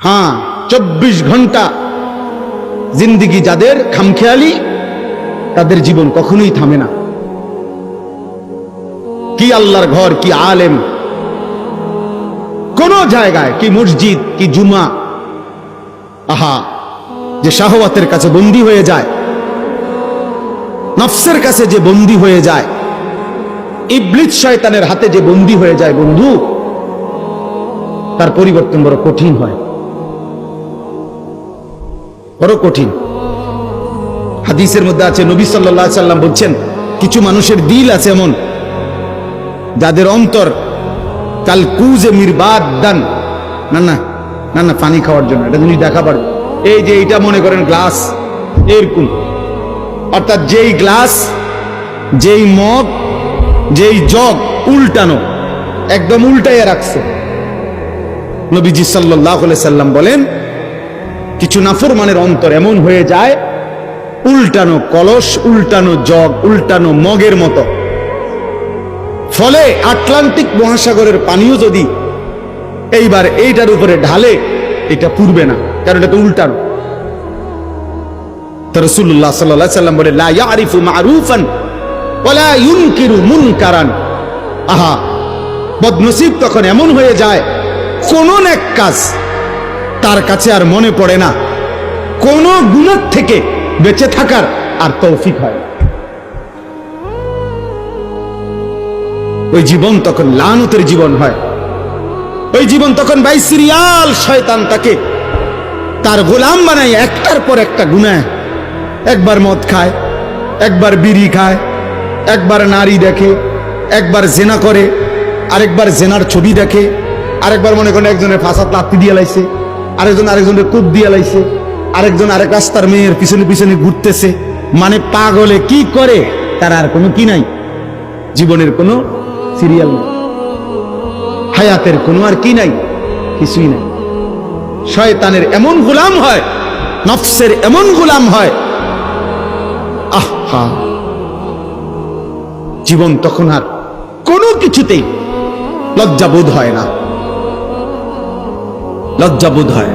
হ্যাঁ চব্বিশ ঘণ্টা জিন্দিগি যাদের খামখেয়ালি, তাদের জীবন কখনোই থামে না। কি আল্লাহর ঘর, কি আলেম? কোন জায়গায়, কি মসজিদ, কি জুমা। আহা, যে শাহওয়াতের কাছে বন্দী হয়ে যায়, নফসের কাছে যে বন্দী হয়ে যায় ইবলিত শয়তানের হাতে যে বন্দী হয়ে যায়, বন্ধু, তার পরিবর্তন বড় কঠিন হয়। বড় কঠিন। হাদিসের মধ্যে আছে, নবী সাল্লাল্লাহু সাল্লাম বলছেন, কিছু মানুষের দিল আছে এমন, যাদের অন্তর কাল কুজে মিরবাদ দান। না না না না, পানি খাওয়ার জন্য, এটা জিনিস দেখা পারবে এই যে এইটা মনে করেন গ্লাস, এরকম। অর্থাৎ যেই গ্লাস, যেই মগ, যেই জগ উল্টানো, একদম উল্টাইয়া রাখছে। নবীজি সাল্লাহ সাল্লাম বলেন কিছু নাফরমানের অন্তর এমন হয়ে যায়, উল্টানো কলস, উল্টানো জগ, উল্টানো মগের মতো। ফলে আটলান্টিক মহাসাগরের পানিও যদি এইবার এইটার উপরে ঢালে, এটা পুরবে না, কারণ এটা তো উল্টানো। রসুল্লাহ সাল্লাহ সাল্লাম বলে আহা, বদনসিব তখন এমন হয়ে যায়, কোন এক কাজ তার কাছে আর মনে পড়ে না। কোন গুণের থেকে বেঁচে থাকার আর তৌফিক হয় ওই জীবন তখন লানতের জীবন হয়। ওই জীবন তখন ভাই সিরিয়াল শয়তান তাকে তার গোলাম বানাই একটার পর একটা গুনায়। একবার মদ খায়, একবার বিড়ি খায়, একবার নারী দেখে, একবার জেনা করে, আরেকবার জেনার ছবি দেখে, আরেকবার মনে করেন একজনের ফাঁসা লাত্তি দিয়ে লাইছে। আরেকজন আরেকজনের কূপ দিয়ে লাইছে। আরেকজন আরেক রাস্তার মেয়ের পিছনে পিছনে ঘুরতেছে। মানে পাগলে কি করে? তার আর কোনো কি নাই। জীবনের কোনো সিরিয়াল নেই। হায়াতের কোনো আর কি নাই। কিছুই নাই। শয়তানের এমন গোলাম হয়, নফসের এমন গোলাম হয়। আহা জীবন তখন আর কোনো কিছুতেই লজ্জাবোধ হয় না। লজ্জাবোধ হয়।